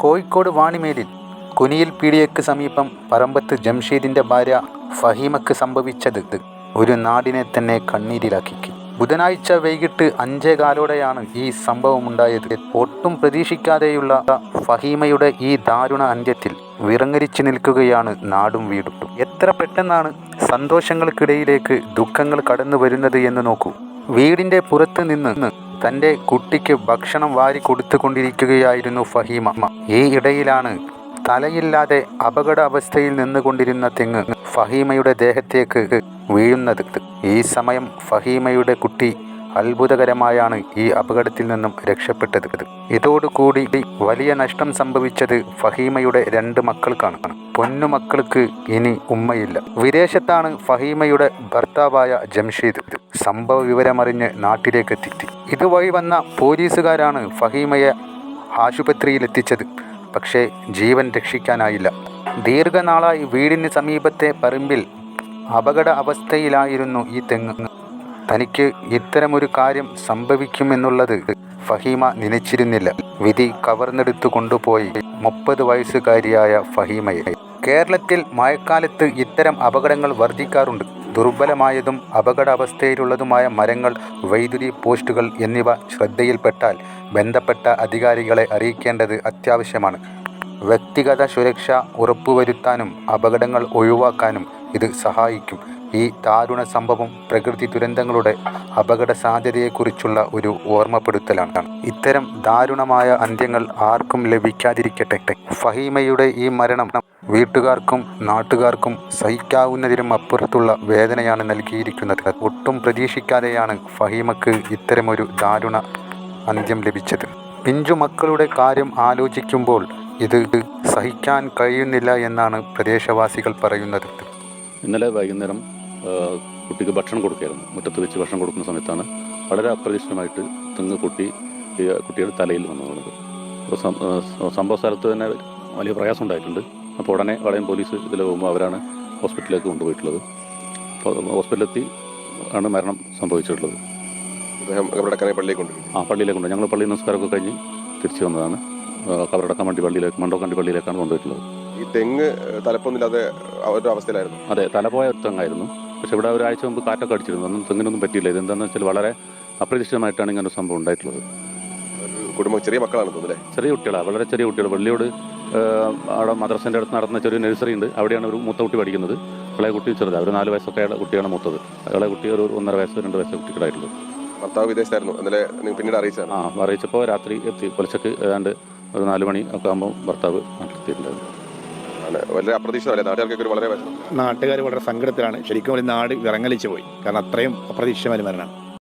കോഴിക്കോട് വാണിമേലിൽ കുനിയിൽ പീടിയയ്ക്ക് സമീപം പറമ്പത്ത് ജംഷീദിന്റെ ഭാര്യ ഫഹീമക്ക് സംഭവിച്ചത് ഒരു നാടിനെ തന്നെ കണ്ണീരിലാക്കി ബുധനാഴ്ച വൈകിട്ട് അഞ്ചേ കാലോടെയാണ് ഈ സംഭവമുണ്ടായത്. ഒട്ടും പ്രതീക്ഷിക്കാതെയുള്ള ഫഹീമയുടെ ഈ ദാരുണ അന്ത്യത്തിൽ വിറങ്ങരിച്ചു നിൽക്കുകയാണ് നാടും വീടും. എത്ര പെട്ടെന്നാണ് സന്തോഷങ്ങൾക്കിടയിലേക്ക് ദുഃഖങ്ങൾ കടന്നു വരുന്നത് എന്ന് നോക്കൂ. വീടിന്റെ പുറത്ത് നിന്ന് തന്റെ കുട്ടിക്ക് ഭക്ഷണം വാരി കൊടുത്തുകൊണ്ടിരിക്കുകയായിരുന്നു ഫഹീമ. ഈ ഇടയിലാണ് തലയില്ലാതെ അപകട അവസ്ഥയിൽ നിന്നുകൊണ്ടിരുന്ന തെങ്ങ് ഫഹീമയുടെ ദേഹത്തേക്ക് വീഴുന്നത്. ഈ സമയം ഫഹീമയുടെ കുട്ടി അത്ഭുതകരമായാണ് ഈ അപകടത്തിൽ നിന്നും രക്ഷപ്പെട്ടത്. ഇതോടുകൂടി വലിയ നഷ്ടം സംഭവിച്ചത് ഫഹീമയുടെ രണ്ട് മക്കൾക്കാണ്. പൊന്നുമക്കൾക്ക് ഇനി ഉമ്മയില്ല. വിദേശത്താണ് ഫഹീമയുടെ ഭർത്താവായ ജംഷീദ്. സംഭവ വിവരമറിഞ്ഞ് നാട്ടിലേക്ക് എത്തി ഇതുവഴി വന്ന പോലീസുകാരാണ് ഫഹീമയെ ആശുപത്രിയിലെത്തിച്ചത്. പക്ഷേ ജീവൻ രക്ഷിക്കാനായില്ല. ദീർഘനാളായി വീടിന് സമീപത്തെ പറമ്പിൽ അപകട അവസ്ഥയിലായിരുന്നു ഈ തെങ്ങ്. തനിക്ക് ഇത്തരമൊരു കാര്യം സംഭവിക്കുമെന്നുള്ളത് ഫഹീമ നനച്ചിരുന്നില്ല. വിധി കവർന്നെടുത്തു കൊണ്ടുപോയി മുപ്പത് വയസ്സുകാരിയായ ഫഹീമയെ. കേരളത്തിൽ മഴക്കാലത്ത് ഇത്തരം അപകടങ്ങൾ വർദ്ധിക്കാറുണ്ട്. ദുർബലമായതും അപകടാവസ്ഥയിലുള്ളതുമായ മരങ്ങൾ വൈദ്യുതി പോസ്റ്റുകൾ എന്നിവ ശ്രദ്ധയിൽപ്പെട്ടാൽ ബന്ധപ്പെട്ട അധികാരികളെ അറിയിക്കേണ്ടത് അത്യാവശ്യമാണ്. വ്യക്തിഗത സുരക്ഷ ഉറപ്പുവരുത്താനും അപകടങ്ങൾ ഒഴിവാക്കാനും ഇത് സഹായിക്കും. ഈ ദാരുണ സംഭവം പ്രകൃതി ദുരന്തങ്ങളുടെ അപകട സാധ്യതയെക്കുറിച്ചുള്ള ഒരു ഓർമ്മപ്പെടുത്തലാണ്. ഇത്തരം ദാരുണമായ അന്ത്യങ്ങൾ ആർക്കും ലഭിക്കാതിരിക്കട്ടെ. ഫഹീമയുടെ ഈ മരണം വീട്ടുകാർക്കും നാട്ടുകാർക്കും സഹിക്കാവുന്നതിനും അപ്പുറത്തുള്ള വേദനയാണ് നൽകിയിരിക്കുന്നത്. ഒട്ടും പ്രതീക്ഷിക്കാതെയാണ് ഫഹീമക്ക് ഇത്തരമൊരു ദാരുണ അന്ത്യം ലഭിച്ചത്. പിഞ്ചു മക്കളുടെ കാര്യം ആലോചിക്കുമ്പോൾ ഇത് സഹിക്കാൻ കഴിയുന്നില്ല എന്നാണ് പ്രദേശവാസികൾ പറയുന്നത്. ഇന്നലെ വൈകുന്നേരം കുട്ടിക്ക് ഭക്ഷണം കൊടുക്കുകയായിരുന്നു. മുറ്റത്ത് വെച്ച് ഭക്ഷണം കൊടുക്കുന്ന സമയത്താണ് വളരെ അപ്രതീക്ഷിതമായിട്ട് തെങ്ങ് കുട്ടി കുട്ടിയുടെ തലയിൽ വന്നു വീണത്. അപ്പോൾ സംഭവ സ്ഥലത്ത് തന്നെ വലിയ പ്രയാസം ഉണ്ടായിട്ടുണ്ട്. അപ്പോൾ ഉടനെ വളയം പോലീസ് ഇതിൽ പോകുമ്പോൾ അവരാണ് ഹോസ്പിറ്റലിലേക്ക് കൊണ്ടുപോയിട്ടുള്ളത്. അപ്പോൾ ഹോസ്പിറ്റലെത്തി ആണ് മരണം സംഭവിച്ചിട്ടുള്ളത്. ആ പള്ളിയിലേക്ക് കൊണ്ടു ഞങ്ങൾ പള്ളി നമസ്കാരമൊക്കെ കഴിഞ്ഞ് തിരിച്ചു വന്നതാണ്. കബറടക്കാൻ വേണ്ടി പള്ളിയിലേക്ക് മണ്ടോക്കണ്ടി പള്ളിയിലേക്കാണ് കൊണ്ടുപോയിട്ടുള്ളത്. ഈ തെങ്ങ് തലപ്പൊന്നില്ലാതെ അവസ്ഥയിലായിരുന്നു. അതെ തലപോയ ഒരു തെങ്ങായിരുന്നു. പക്ഷെ ഇവിടെ ഒരാഴ്ച മുമ്പ് കാറ്റൊക്കെ അടിച്ചിരുന്നു. ഒന്നും തെങ്ങിനൊന്നും പറ്റിയില്ല. ഇതെന്താണെന്ന് വെച്ചാൽ വളരെ അപ്രതീക്ഷിതമായിട്ടാണ് ഇങ്ങനെ ഒരു സംഭവം ഉണ്ടായിട്ടുള്ളത്. കുടുംബം ചെറിയ മക്കളാണ് തോന്നുന്നു ചെറിയ കുട്ടികളാണ് വളരെ ചെറിയ കുട്ടികൾ. വെള്ളിയോട് ആ, അവിടെ മദ്രസന്റെ അടുത്ത് നടന്ന ചെറിയ നഴ്സറി ഉണ്ട്. അവിടെയാണ് ഒരു മൂത്ത കുട്ടി പഠിക്കുന്നത്. ഇളയ കുട്ടി ചെറുത്. അവർ നാല് വയസ്സൊക്കെ കുട്ടിയാണ് മൂത്തത്. ഇളയ കുട്ടി ഒരു ഒന്നര വയസ്സ് രണ്ട് വയസ്സ് കുട്ടികളായിട്ടുള്ളത് ഭർത്താവ് വിദേശത്തായിരുന്നു. ഇന്നലെ നിങ്ങൾ പിന്നീട് അറിയിച്ചതാണ്. ആ അറിയിച്ചപ്പോൾ രാത്രി എത്തി. പുലച്ചക്ക് ഏതാണ്ട് ഒരു നാല് മണി ഒക്കെ ആകുമ്പോൾ ഭർത്താവ് നാട്ടിലെത്തിയിട്ടുണ്ടായിരുന്നു. വളരെ അപ്രതീക്ഷിതമല്ലേ? ഒരു വളരെ നാട്ടുകാർ വളരെ സങ്കടത്തിലാണ്. ശരിക്കും ഒരു നാട് വിറങ്ങലിച്ചു പോയി. കാരണം അത്രയും അപ്രതീക്ഷിതമായ മരണമാണ്.